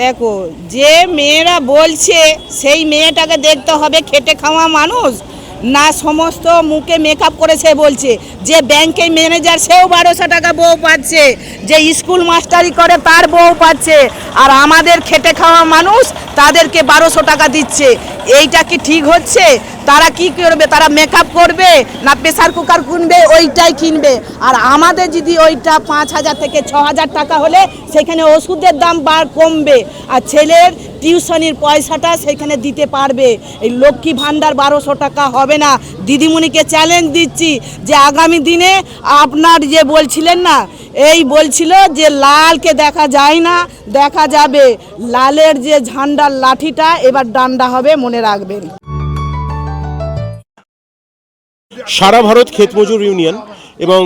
দেখো, যে মেয়েরা বলছে সেই মেয়েটাকে দেখতে হবে খেটে খাওয়া মানুষ, না সমস্ত মুখে মেকআপ করে সে বলছে। যে ব্যাংকে ম্যানেজার সেও বারোশো টাকা বউ পাচ্ছে, যে স্কুল মাস্টারি করে তার বউ পাচ্ছে, আর আমাদের খেটে খাওয়া মানুষ তাদেরকে বারোশো টাকা দিচ্ছে। এইটা কি ঠিক হচ্ছে? তারা কি করবে? তারা মেকআপ করবে না প্রেসার কুকার কিনবে? ওইটাই কিনবে। আর আমাদের যদি ওইটা পাঁচ হাজার থেকে ছ হাজার টাকা হলে সেখানে ওষুধের দাম বার কমবে। আর ছেলের টিউশনির পয়সাটা সেখানে দিতে পারবে। এই লক্ষ্মী ভাণ্ডার বারোশো টাকা হবে না। দিদিমণিকে চ্যালেঞ্জ দিচ্ছি যে আগামী দিনে আপনার যে বলছিলেন না, এই বলছিল যে লালকে দেখা যায় না, দেখা যাবে। লালের যে ঝান্ডার লাঠিটা এবার ডান্ডা হবে, মনে রাখবেন। সারা ভারত ক্ষেতমজুর ইউনিয়ন এবং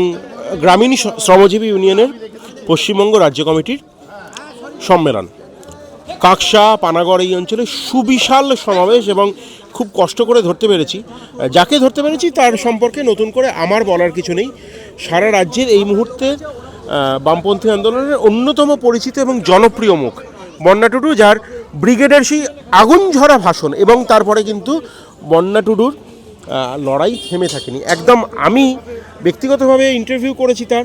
গ্রামীণ শ্রমজীবী ইউনিয়নের পশ্চিমবঙ্গ রাজ্য কমিটির সম্মেলন। কাকসা, পানাগড় এই অঞ্চলে সুবিশাল সমাবেশ এবং খুব কষ্ট করে ধরতে পেরেছি। যাকে ধরতে পেরেছি তার সম্পর্কে নতুন করে আমার বলার কিছু নেই। সারা রাজ্যের এই মুহূর্তে বামপন্থী আন্দোলনের অন্যতম পরিচিত এবং জনপ্রিয় মুখ বন্যা টুডু, যার ব্রিগেডের সেই আগুন ঝরা ভাষণ এবং তারপরে কিন্তু বন্যা টুডুর লড়াই থেমে থাকেনি। একদম আমি ব্যক্তিগতভাবে ইন্টারভিউ করেছি তার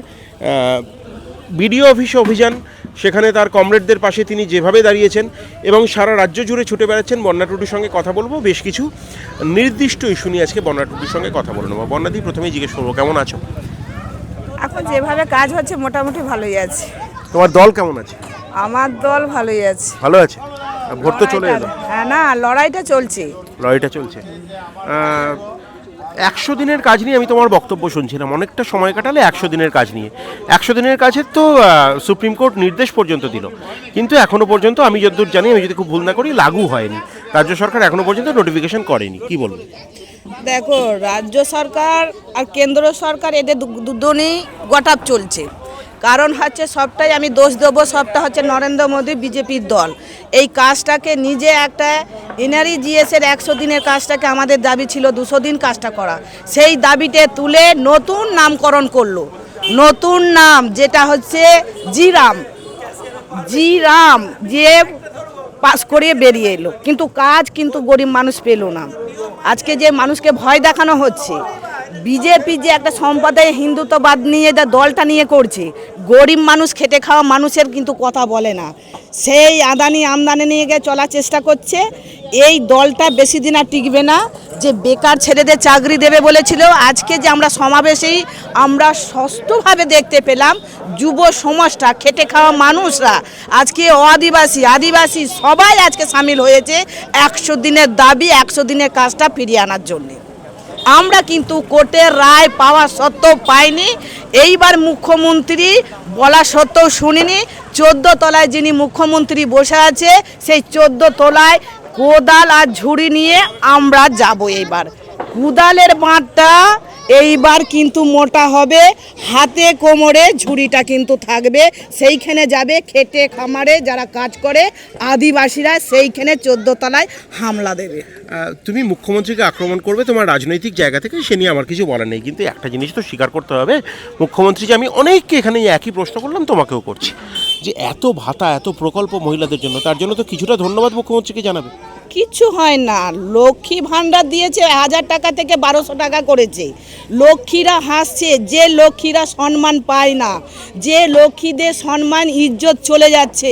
বিডিও অফিসে অভিযান সেখানে তার কমরেডদের পাশে তিনি যেভাবে দাঁড়িয়েছেন এবং সারা রাজ্য জুড়ে ছুটে বেড়াচ্ছেন বন্যা টুডুর সঙ্গে কথা বলব বেশ কিছু নির্দিষ্ট ইস্যু নিয়ে আজকে বন্যা টুডুর সঙ্গে কথা বলে নেব। বন্যাদি প্রথমেই জিজ্ঞেস করব কেমন আছো? এখন যেভাবে কাজ হচ্ছে মোটামুটি ভালোই আছে। তোমার দল কেমন আছে? আমার দল ভালোই আছে। ভালো আছে? ভোট তো চলে এলো। হ্যাঁ না লড়াইটা চলছে। লড়াইটা চলছে। একশো দিনের কাজ নিয়ে আমি তোমার বক্তব্য শুনছিলাম। অনেকটা সময় কাটালে একশো দিনের কাজ নিয়ে। একশো দিনের কাজের তো সুপ্রিম কোর্ট নির্দেশ পর্যন্ত দিল। কিন্তু এখনও পর্যন্ত আমি যতদূর জানি, আমি যদি খুব ভুল না করি, লাগু হয়নি। রাজ্য সরকার এখনও পর্যন্ত নোটিফিকেশন করেনি। কি বলব? দেখো, রাজ্য সরকার আর কেন্দ্র সরকার এদের দুজনেই গটাপ চলছে। কারণ হচ্ছে সবটাই আমি দোষ দেবো, সবটা হচ্ছে নরেন্দ্র মোদী বিজেপির দল। এই কাজটাকে নিজে একটা এনআরই জিএসের একশো দিনের কাজটাকে আমাদের দাবি ছিল দুশো দিন কাজটা করা। সেই দাবিতে তুলে নতুন নামকরণ করল। নতুন নাম যেটা হচ্ছে জিরাম। জি রাম যে পাস করিয়ে বেরিয়ে এলো। কিন্তু কাজ কিন্তু গরিব মানুষ পেল না। আজকে যে মানুষকে ভয় দেখানো হচ্ছে বিজেপি যে একটা সম্প্রদায় হিন্দুত্ববাদ নিয়ে যা দলটা নিয়ে করছে, গরিব মানুষ খেটে খাওয়া মানুষের কিন্তু কথা বলে না। সেই আদানি আমদানি নিয়ে গিয়ে চলার চেষ্টা করছে। এই দলটা বেশি দিন আর টিকবে না। যে বেকার ছেলেদের চাকরি দেবে বলেছিল, আজকে যে আমরা সমাবেশেই আমরা ষষ্ঠভাবে দেখতে পেলাম যুব সমাজটা, খেটে খাওয়া মানুষরা, আজকে আদিবাসী আদিবাসী সবাই আজকে সামিল হয়েছে একশো দিনের দাবি, একশো দিনের কাজটা ফিরিয়ে আনার জন্যে। আমরা কিন্তু কোর্টের রায় পাওয়া সত্ত্বেও পাইনি। এইবার মুখ্যমন্ত্রী বলা সত্ত্বেও শুনিনি। চোদ্দ তলায় যিনি মুখ্যমন্ত্রী বসে আছে, সেই চোদ্দ তলায় কোদাল আর ঝুড়ি নিয়ে আমরা যাব এইবার। কুদালের বাঁটটা এইবার কিন্তু মোটা হবে, হাতে কোমরে ঝুড়িটা কিন্তু থাকবে, সেইখানে যাবে খেটে খামারে যারা কাজ করে, আদিবাসীরা সেইখানে চোদ্দ তলায় হামলা দেবে। তুমি মুখ্যমন্ত্রীকে আক্রমণ করবে তোমার রাজনৈতিক জায়গা থেকে, সে নিয়ে আমার কিছু বলার নেই, কিন্তু একটা জিনিস তো স্বীকার করতে হবে মুখ্যমন্ত্রী যে আমি অনেককে এখানে একই প্রশ্ন করলাম, তোমাকেও করছি। যে এত ভাতা, এত প্রকল্প মহিলাদের জন্য, তার জন্য তো কিছুটা ধন্যবাদ মুখ্যমন্ত্রীকে জানাবে। কিচ্ছু হয় না। লক্ষ্মী ভাণ্ডার দিয়েছে হাজার টাকা থেকে বারোশো টাকা করেছে। লক্ষ্মীরা হাসছে, যে লক্ষ্মীরা সম্মান পায় না, যে লক্ষ্মীদের সম্মান, ইজ্জত চলে যাচ্ছে।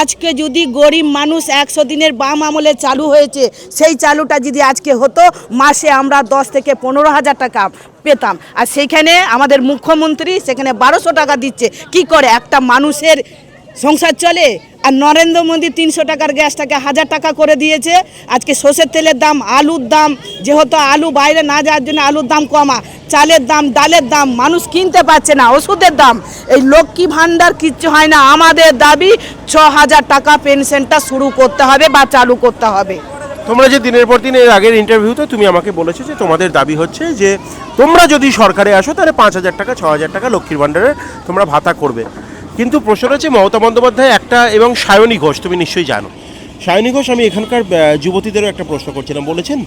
আজকে যদি গরিব মানুষ একশো দিনের বাম আমলে চালু হয়েছে, সেই চালুটা যদি আজকে হতো, মাসে আমরা দশ থেকে পনেরো হাজার টাকা পেতাম। আর সেখানে আমাদের মুখ্যমন্ত্রী সেখানে বারোশো টাকা দিচ্ছে। কি করে? একটা মানুষের সংসার চলে আর নরেন্দ্র মোদী তিনশো টাকার গ্যাসটাকে হাজার টাকা করে দিয়েছে। আজকে সর্ষের তেলের দাম, আলুর দাম, যেহেতু আলু বাইরে না যাওয়ার জন্য আলুর দাম কমা, চালের দাম, ডালের দাম মানুষ কিনতে পারছে না, ওষুধের দাম। এই লক্ষ্মী ভাণ্ডার কিচ্ছু হয় না, আমাদের দাবি ছ হাজার টাকা পেনশনটা শুরু করতে হবে বা চালু করতে হবে। তোমরা যে দিনের পর দিন এর আগের ইন্টারভিউতে তুমি আমাকে বলেছ যে তোমাদের দাবি হচ্ছে যে তোমরা যদি সরকারে আসো, তাহলে পাঁচ হাজার টাকা, ছ হাজার টাকা লক্ষ্মীর ভাণ্ডারে তোমরা ভাতা করবে। কিন্তু প্রশ্ন হচ্ছে মমতা বন্দ্যোপাধ্যায় একটা এবং সায়নী ঘোষ তুমি নিশ্চয়ই জানো। সায়নী ঘোষ আমি এখানকার যুবতীদেরও একটা প্রশ্ন করছিলাম। বলেছেন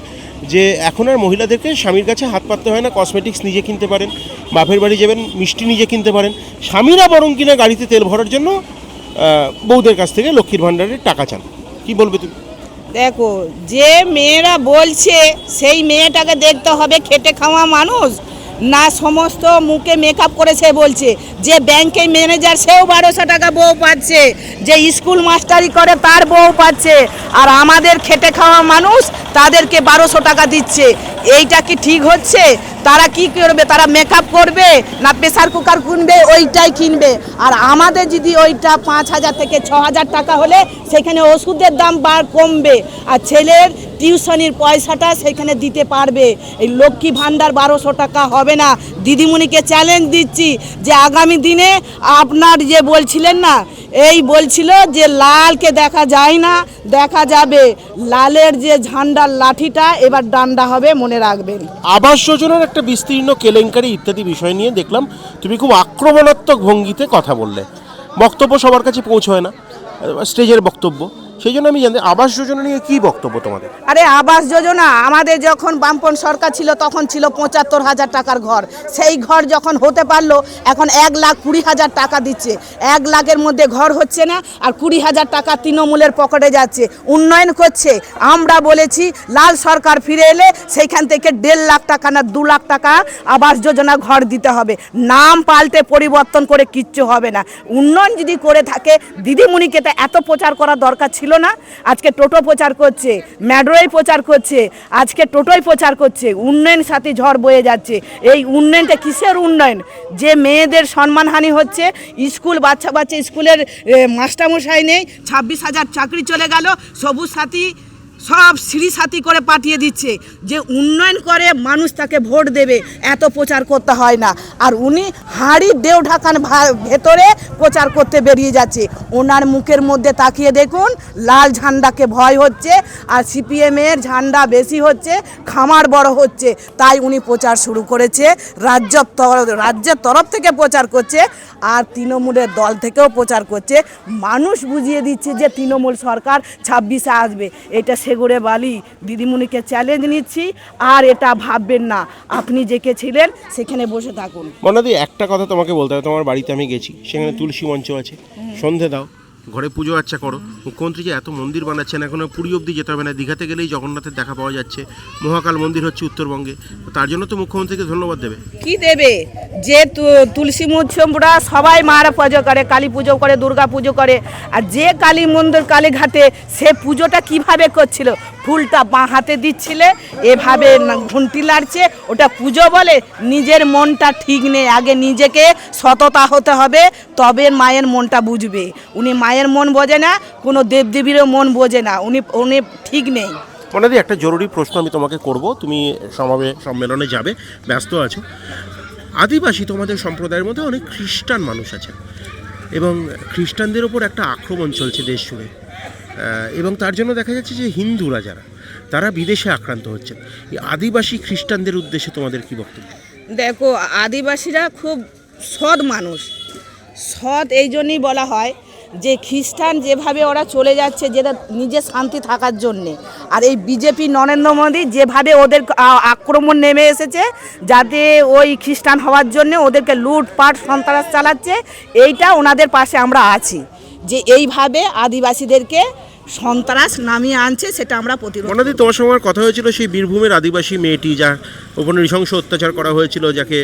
যে এখন আর মহিলাদেরকে স্বামীর কাছে হাত পাততে হয় না কসমেটিক্স নিজে কিনতে পারেন বাপের বাড়ি যাবেন মিষ্টি নিজে কিনতে পারেন। স্বামীরা বরং কিনা গাড়িতে তেল ভরার জন্য আহ, বউদের কাছ থেকে লক্ষ্মীর ভাণ্ডারের টাকা চান। কি বলবে তুমি? দেখো যে মেয়েরা বলছে সেই মেয়েটাকে দেখতে হবে খেটে খাওয়া মানুষ। না সমস্ত মুখে মেকআপ করেছে বলছে। যে ব্যাংকে ম্যানেজার সেও বারোশো টাকা বউ পাচ্ছে। যে স্কুল মাস্টারি করে তার বউ পাচ্ছে। আর আমাদের খেটে খাওয়া মানুষ তাদেরকে বারোশো টাকা দিচ্ছে। এইটা কি ঠিক হচ্ছে? তারা কি করবে? তারা মেকআপ করবে? না প্রেসার কুকার কিনবে? ওইটাই কিনবে। আর আমাদের যদি ওইটা পাঁচ হাজার থেকে ছ হাজার টাকা হলে সেখানে ওষুধের দাম বার কমবে। আর ছেলের টিউশনির পয়সাটা সেখানে দিতে পারবে। এই লক্ষ্মী ভাণ্ডার বারোশো টাকা হবে না। দিদিমণিকে চ্যালেঞ্জ দিচ্ছি যে আগামী দিনে আপনার যে বলছিলেন না, এই বলছিল যে লালকে দেখা যায় না, দেখা যাবে। লালের যে ঝান্ডার লাঠিটা এবার ডান্ডা হবে, মনে রাখবেন। আবাস যোজনার একটা বিস্তীর্ণ কেলেঙ্কারি ইত্যাদি বিষয় নিয়ে দেখলাম। তুমি খুব আক্রমণাত্মক ভঙ্গিতে কথা বললে। বক্তব্য সবার কাছে পৌঁছয় না। স্টেজের বক্তব্য। সেই জন্য আমি জানি আবাস যোজনা নিয়ে কি বক্তব্য তোমাদের? আরে আবাস যোজনা, আমাদের যখন বামপন সরকার ছিল, তখন ছিল পঁচাত্তর হাজার টাকার ঘর। সেই ঘর যখন হতে পারল, এখন এক লাখ কুড়ি হাজার টাকা দিচ্ছে। এক লাখের মধ্যে ঘর হচ্ছে না, আর কুড়ি হাজার টাকা তৃণমূলের পকেটে যাচ্ছে। উন্নয়ন করছে। আমরা বলেছি, লাল সরকার ফিরে এলে সেইখান থেকে দেড় লাখ টাকা না দু লাখ টাকা আবাস যোজনা ঘর দিতে হবে। নাম পাল্টে পরিবর্তন করে কিচ্ছু হবে না। উন্নয়ন যদি করে থাকে, দিদিমণিকে তো এত প্রচার করা দরকার ছিল না, আজকে টোটো প্রচার করছে, ম্যাড্রোই প্রচার করছে, আজকে টোটোই প্রচার করছে, উন্নয়ন সাথে ঝড় বয়ে যাচ্ছে। এই উন্নয়নটা কিসের উন্নয়ন? যে মেয়েদের সম্মানহানি হচ্ছে, স্কুল বাচ্চা বাচ্চা, স্কুলের মাস্টারমশাই নেই, ছাব্বিশ হাজার চাকরি চলে গেল, সবুজ সাথী সব সিঁড়ি সাথী করে পাঠিয়ে দিচ্ছে যে উন্নয়ন করে মানুষ তাকে ভোট দেবে, এত প্রচার করতে হয় না। আর উনি হাড়ি দেও ঢাকান ভেতরে প্রচার করতে বেরিয়ে যাচ্ছে। ওনার মুখের মধ্যে তাকিয়ে দেখুন, লাল ঝান্ডাকে ভয় হচ্ছে আর সিপিএমের ঝান্ডা বেশি হচ্ছে, খামার বড় হচ্ছে। তাই উনি প্রচার শুরু করেছে, রাজ্য রাজ্যের তরফ থেকে প্রচার করছে আর তৃণমূলের দল থেকেও প্রচার করছে। মানুষ বুঝিয়ে দিচ্ছে যে তৃণমূল সরকার ছাব্বিশে আসবে। এটা সেগুড়ে বালি। দিদিমণিকে চ্যালেঞ্জ নিচ্ছি আর এটা ভাববেন না। আপনি যেকে ছিলেন সেখানে বসে থাকুন। মনাদি একটা কথা তোমাকে বলতে হবে। তোমার বাড়িতে আমি গেছি সেখানে তুলসী মঞ্চ আছে। সন্ধে দাও। ঘরে পুজো আচ্ছা করো। মুখ্যমন্ত্রী যে এত মন্দির বানাচ্ছেন, এখন পুরী অবধি যেতে হবে না। দীঘাতে গেলেই জগন্নাথের দেখা পাওয়া যাচ্ছে। মহাকাল মন্দির হচ্ছে উত্তরবঙ্গে। তার জন্য তো মুখ্যমন্ত্রীকে ধন্যবাদ দেবে। কি দেবে? যে তুলসী মুসম্বরা সবাই মারা পুজো করে, কালী পুজো করে, দুর্গা পুজো করে। আর যে কালী মন্দির কালীঘাটে, সে পুজোটা কীভাবে করছিল? ফুলটা বাঁ হাতে দিচ্ছিলে এভাবে ঘুন্টি লাড়ছে ওটা পুজো বলে নিজের মনটা ঠিক নেই। আগে নিজেকে সততা হতে হবে তবে মায়ের মনটা বুঝবে। উনি মায়ের মন বোঝে না কোনো দেবদেবীরও মন বোঝে না উনি উনি ঠিক নেই। মনাদি একটা জরুরি প্রশ্ন আমি তোমাকে করব তুমি সমাবে সম্মেলনে যাবে ব্যস্ত আছো। আদিবাসী তোমাদের সম্প্রদায়ের মধ্যে অনেক খ্রিস্টান মানুষ আছে এবং খ্রিস্টানদের ওপর একটা আক্রমণ চলছে দেশ জুড়ে। এবং তার জন্য দেখা যাচ্ছে যে হিন্দুরা যারা, তারা বিদেশে আক্রান্ত হচ্ছেন। আদিবাসী খ্রিস্টানদের উদ্দেশ্যে তোমাদের কি বক্তব্য? দেখো, আদিবাসীরা খুব সৎ মানুষ। সৎ এই জন্যই বলা হয় যে খ্রিস্টান যেভাবে ওরা চলে যাচ্ছে, যেটা নিজে শান্তি থাকার জন্যে। আর এই বিজেপি নরেন্দ্র মোদী যেভাবে ওদের আক্রমণ নেমে এসেছে, যাতে ওই খ্রিস্টান হওয়ার জন্য ওদেরকে লুটপাট, সন্ত্রাস চালাচ্ছে, এইটা ওনাদের পাশে আমরা আছি। যে এইভাবে আদিবাসীদেরকে সন্ত্রাস নামিয়ে আনছে সেটা আমরা প্রতিরোধ মনাদি তোমার সঙ্গে কথা হয়েছিল সেই বীরভূমের আদিবাসী মেয়েটি যার ওপর নৃশংস অত্যাচার করা হয়েছিল যাকে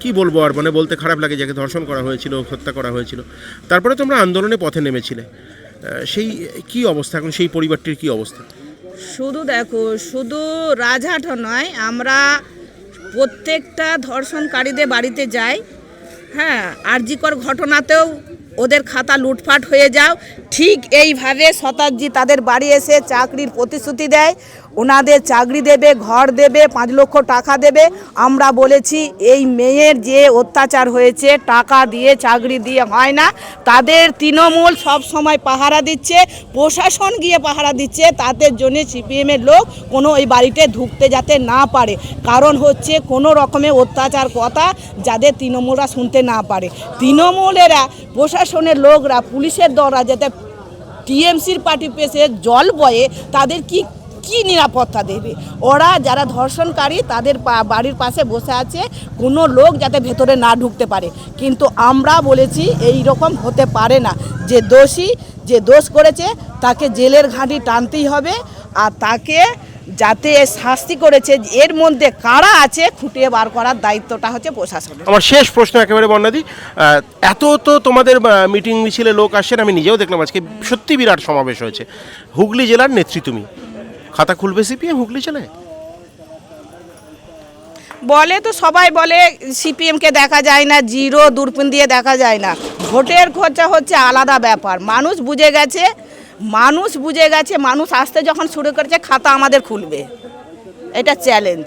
কি বলব আর মানে বলতে খারাপ লাগে যাকে ধর্ষণ করা হয়েছিল হত্যা করা হয়েছিল। তারপরে তোমরা আন্দোলনে পথে নেমেছিলে। সেই কি অবস্থা এখন? সেই পরিবারটির কি অবস্থা? শুধু দেখো শুধু রাজহাট নয় আমরা প্রত্যেকটা ধর্ষণকারীদের বাড়িতে যাই। হ্যাঁ আরজিকর ঘটনাতেও ওদের খাতা লুটফাট হয়ে যাও। ঠিক এইভাবে শতাব্দী তাদের বাড়ি এসে চাকরির প্রতিশ্রুতি দেয়। ওনাদের চাকরি দেবে, ঘর দেবে, পাঁচ লক্ষ টাকা দেবে। আমরা বলেছি, এই মেয়ের যে অত্যাচার হয়েছে, টাকা দিয়ে চাকরি দিয়ে হয় না। তাদের তৃণমূল সব সময় পাহারা দিচ্ছে, প্রশাসন গিয়ে পাহারা দিচ্ছে, তাদের জন্য সিপিএমের লোক কোনো ওই বাড়িতে ঢুকতে যাতে না পারে। কারণ হচ্ছে, কোনো রকমের অত্যাচার কথা যাদের তৃণমূলরা শুনতে না পারে। তৃণমূলেরা, প্রশাসনের লোকরা, পুলিশের দ্বারা যাতে টিএমসির পার্টি পেশে জল বয়ে, তাদের কি কি নিরাপত্তা দেবে? ওরা যারা ধর্ষণকারী, তাদের বাড়ির পাশে বসে আছে। কোনো লোক যাতে ভেতরে না ঢুকতে পারে। কিন্তু আমরা বলেছি এই রকম হতে পারে না। যে দোষী, যে দোষ করেছে, তাকে জেলের ঘাঁটি টানতেই হবে। আর তাকে যাতে শাস্তি করেছে, এর মধ্যে কারা আছে, খুঁটিয়ে বার করার দায়িত্বটা হচ্ছে প্রশাসন আমার শেষ প্রশ্ন একেবারে বর্ণাদি। এত তো তোমাদের মিটিং মিছিলে লোক আসছেন, আমি নিজেও দেখলাম আজকে সত্যি বিরাট সমাবেশ হয়েছে। হুগলি জেলার নেত্রী তুমি। খাতা খুলবে সিপিএম, হুগলি চলে বলে তো সবাই বলে সিপিএমকে দেখা যায় না, জিরো দূরপিন দিয়ে দেখা যায় না। ভোটের খরচা হচ্ছে আলাদা ব্যাপার। মানুষ বুঝে গেছে, মানুষ বুঝে গেছে, মানুষ আসতে যখন শুরু করেছে, খাতা আমাদের খুলবে। এটা চ্যালেঞ্জ